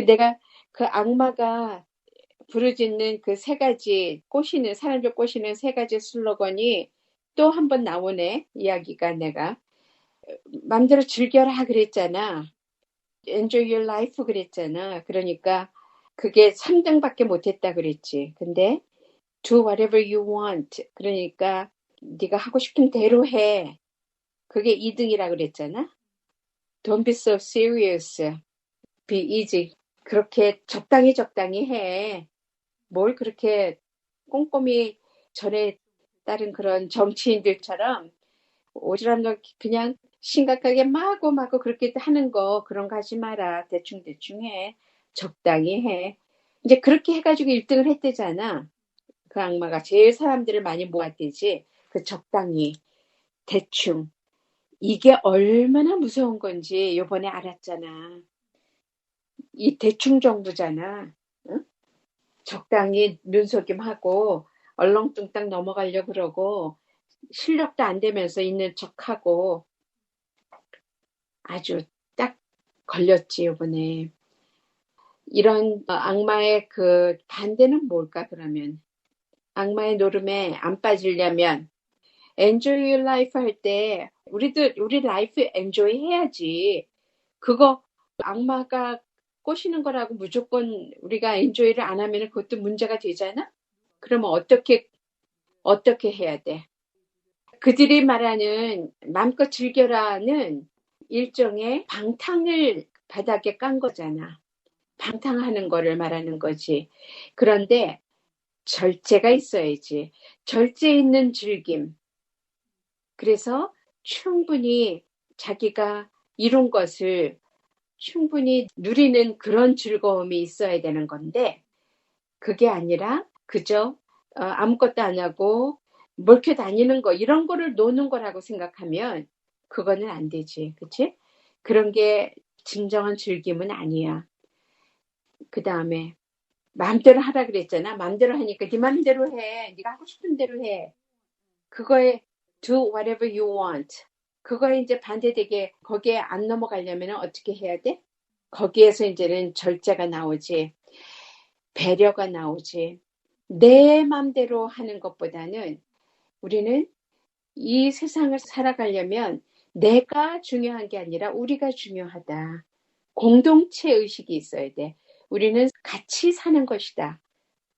그 내가 그 악마가 부르짖는 그 세 가지 꼬시는 사람들 꼬시는 세 가지 슬로건이 또 한 번 나오네 이야기가 내가. 맘대로 즐겨라 그랬잖아. Enjoy your life 그랬잖아. 그러니까 그게 3등밖에 못했다 그랬지. 근데 do whatever you want. 그러니까 네가 하고 싶은 대로 해. 그게 2등이라 그랬잖아. Don't be so serious. Be easy 그렇게 적당히 적당히 해 뭘 그렇게 꼼꼼히 전에 따른 그런 정치인들처럼 오지랖 넓 그냥 심각하게 마구 마구 그렇게 하는 거 그런 거 하지 마라. 대충 대충 해. 적당히 해. 이제 그렇게 해가지고 1등을 했대잖아. 그 악마가 제일 사람들을 많이 모았대지. 그 적당히 대충 이게 얼마나 무서운 건지 요번에 알았잖아. 이 대충 정부잖아. 응? 적당히 눈속임하고 얼렁뚱땅 넘어가려 그러고 실력도 안 되면서 있는 척하고 아주 딱 걸렸지 이번에 이런 악마의 그 반대는 뭘까 그러면 악마의 노름에 안 빠지려면 enjoy your life 할 때 우리도 우리 라이프 엔조이 해야지 그거 악마가 꼬시는 거라고 무조건 우리가 엔조이를 안 하면 그것도 문제가 되잖아 그러면 어떻게 어떻게 해야 돼 그들이 말하는 마음껏 즐겨라는 일종의 방탕을 바닥에 깐 거잖아. 방탕하는 거를 말하는 거지. 그런데 절제가 있어야지. 절제 있는 즐김. 그래서 충분히 자기가 이룬 것을 충분히 누리는 그런 즐거움이 있어야 되는 건데 그게 아니라 그저 어, 아무것도 안 하고 몰켜 다니는 거 이런 거를 노는 거라고 생각하면 그거는 안 되지. 그치? 그런 게 진정한 즐김은 아니야. 그 다음에 마음대로 하라 그랬잖아. 마음대로 하니까 네 마음대로 해. 네가 하고 싶은 대로 해. 그거에 do whatever you want. 그거에 이제 반대되게 거기에 안 넘어가려면 어떻게 해야 돼? 거기에서 이제는 절제가 나오지. 배려가 나오지. 내 맘대로 하는 것보다는 우리는 이 세상을 살아가려면 내가 중요한 게 아니라 우리가 중요하다. 공동체 의식이 있어야 돼. 우리는 같이 사는 것이다.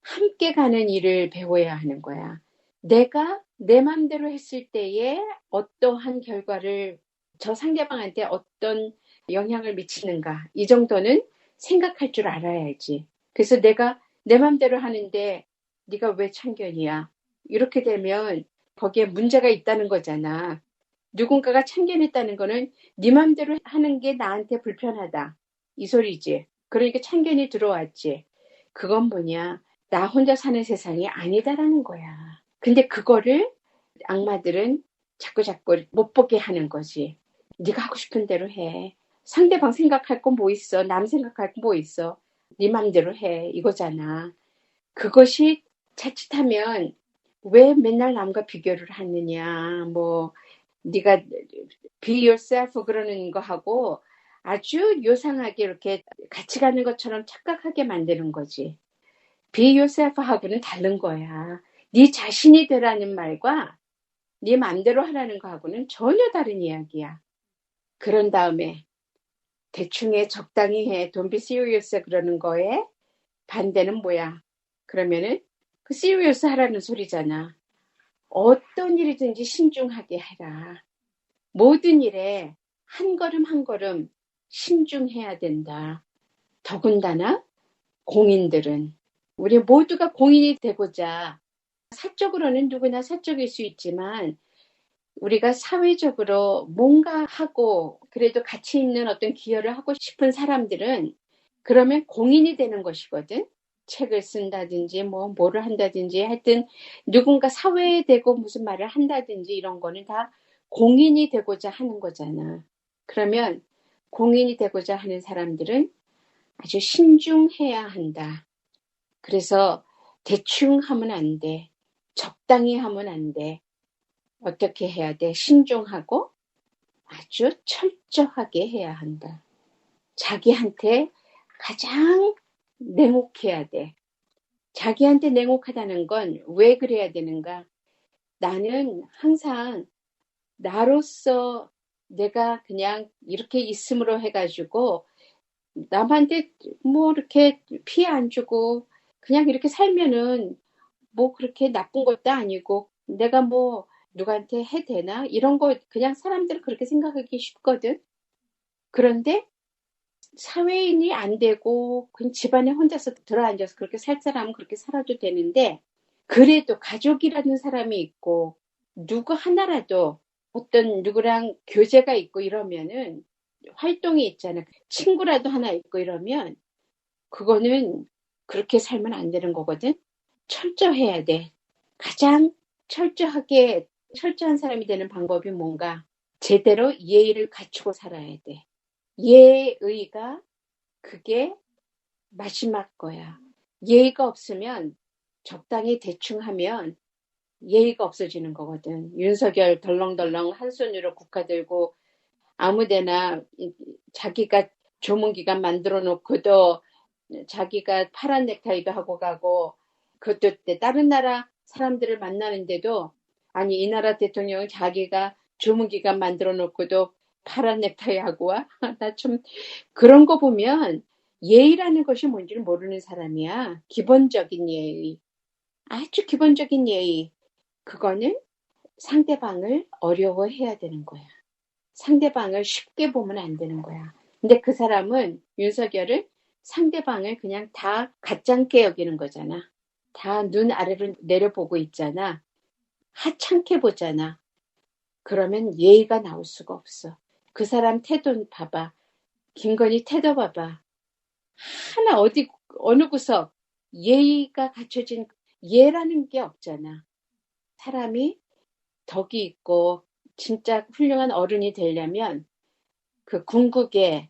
함께 가는 일을 배워야 하는 거야. 내가 내 맘대로 했을 때에 어떠한 결과를 저 상대방한테 어떤 영향을 미치는가. 이 정도는 생각할 줄 알아야지. 그래서 내가 내 맘대로 하는데 네가 왜 참견이야? 이렇게 되면 거기에 문제가 있다는 거잖아. 누군가가 참견했다는 거는 네 맘대로 하는 게 나한테 불편하다. 이 소리지. 그러니까 참견이 들어왔지. 그건 뭐냐. 나 혼자 사는 세상이 아니다라는 거야. 근데 그거를 악마들은 자꾸 자꾸 못 보게 하는 거지. 네가 하고 싶은 대로 해. 상대방 생각할 건 뭐 있어? 남 생각할 건 뭐 있어? 네 맘대로 해. 이거잖아. 그것이 자칫하면 왜 맨날 남과 비교를 하느냐. 뭐 네가 be yourself 그러는 거 하고 아주 요상하게 이렇게 같이 가는 것처럼 착각하게 만드는 거지. be yourself 하고는 다른 거야. 네 자신이 되라는 말과 네 맘대로 하라는 거하고는 전혀 다른 이야기야. 그런 다음에 대충 해 적당히 해 be serious 그러는 거에 반대는 뭐야? 그러면은 그 serious 하라는 소리잖아. 어떤 일이든지 신중하게 해라. 모든 일에 한 걸음 한 걸음 신중해야 된다. 더군다나 공인들은 우리 모두가 공인이 되고자 사적으로는 누구나 사적일 수 있지만 우리가 사회적으로 뭔가 하고 그래도 가치 있는 어떤 기여를 하고 싶은 사람들은 그러면 공인이 되는 것이거든. 책을 쓴다든지 뭐 뭐를 한다든지 하여튼 누군가 사회에 대고 무슨 말을 한다든지 이런 거는 다 공인이 되고자 하는 거잖아. 그러면 공인이 되고자 하는 사람들은 아주 신중해야 한다. 그래서 대충 하면 안 돼. 적당히 하면 안 돼. 어떻게 해야 돼? 신중하고 아주 철저하게 해야 한다. 자기한테 가장 냉혹해야 돼. 자기한테 냉혹하다는 건 왜 그래야 되는가? 나는 항상 나로서 내가 그냥 이렇게 있음으로 해가지고 남한테 뭐 이렇게 피해 안 주고 그냥 이렇게 살면은 뭐 그렇게 나쁜 것도 아니고 내가 뭐 누구한테 해 되나 이런 거 그냥 사람들은 그렇게 생각하기 쉽거든. 그런데 사회인이 안 되고 그냥 집안에 혼자서 들어앉아서 그렇게 살 사람은 그렇게 살아도 되는데 그래도 가족이라는 사람이 있고 누구 하나라도 어떤 누구랑 교제가 있고 이러면은 활동이 있잖아. 친구라도 하나 있고 이러면 그거는 그렇게 살면 안 되는 거거든. 철저해야 돼. 가장 철저하게 철저한 사람이 되는 방법이 뭔가 제대로 예의를 갖추고 살아야 돼. 예의가 그게 마지막 거야. 예의가 없으면 적당히 대충 하면 예의가 없어지는 거거든. 윤석열 덜렁덜렁 한 손으로 국화 들고 아무데나 자기가 조문기관 만들어 놓고도 자기가 파란 넥타이도 하고 가고 그것도 때 다른 나라 사람들을 만나는데도 아니 이 나라 대통령은 자기가 조문기관 만들어 놓고도 파란 넥타이 하고 와? 나 좀 그런 거 보면 예의라는 것이 뭔지를 모르는 사람이야. 기본적인 예의. 아주 기본적인 예의. 그거는 상대방을 어려워해야 되는 거야. 상대방을 쉽게 보면 안 되는 거야. 근데 그 사람은 윤석열은 상대방을 그냥 다 가짱게 여기는 거잖아. 다 눈 아래로 내려보고 있잖아. 하찮게 보잖아. 그러면 예의가 나올 수가 없어. 그 사람 태도 봐봐. 김건희 태도 봐봐. 하나 어디 어느 구석 예의가 갖춰진 예라는 게 없잖아. 사람이 덕이 있고 진짜 훌륭한 어른이 되려면 그 궁극의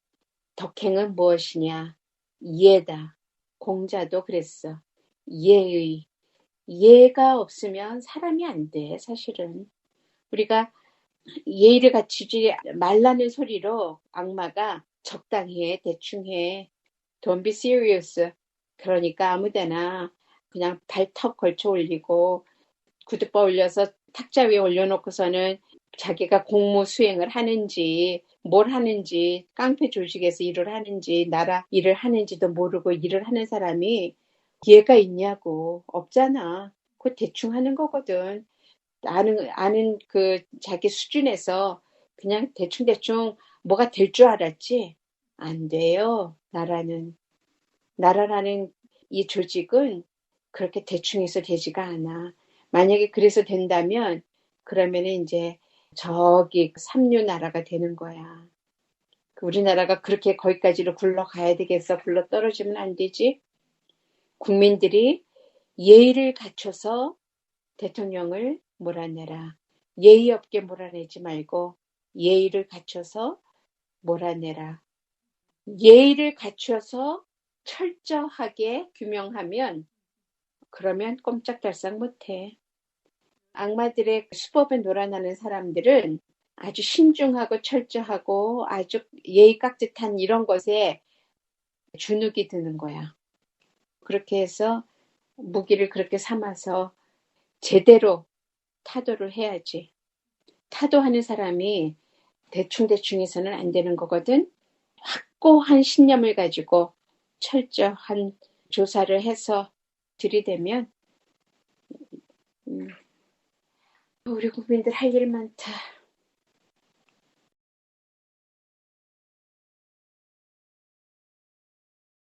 덕행은 무엇이냐? 예다. 공자도 그랬어. 예의. 예가 없으면 사람이 안 돼, 사실은. 우리가 예의를 갖추지 말라는 소리로 악마가 적당히 해, 대충 해. Don't be serious. 그러니까 아무 데나 그냥 발턱 걸쳐 올리고 구두바 올려서 탁자 위에 올려놓고서는 자기가 공무 수행을 하는지 뭘 하는지 깡패 조직에서 일을 하는지 나라 일을 하는지도 모르고 일을 하는 사람이 기회가 있냐고 없잖아. 그 대충 하는 거거든. 아는 아는 그 자기 수준에서 그냥 대충 대충 뭐가 될 줄 알았지 안 돼요. 나라는 나라라는 이 조직은 그렇게 대충 해서 되지가 않아. 만약에 그래서 된다면 그러면 이제 저기 삼류 나라가 되는 거야. 그 우리나라가 그렇게 거기까지로 굴러가야 되겠어. 굴러 떨어지면 안 되지. 국민들이 예의를 갖춰서 대통령을 몰아내라. 예의 없게 몰아내지 말고 예의를 갖춰서 몰아내라. 예의를 갖춰서 철저하게 규명하면 그러면 꼼짝달싹 못해. 악마들의 수법에 놀아나는 사람들은 아주 신중하고 철저하고 아주 예의 깍듯한 이런 것에 주눅이 드는 거야. 그렇게 해서 무기를 그렇게 삼아서 제대로 타도를 해야지. 타도하는 사람이 대충대충 해서는 안 되는 거거든. 확고한 신념을 가지고 철저한 조사를 해서 들이대면 음, 우리 국민들 할 일 많다.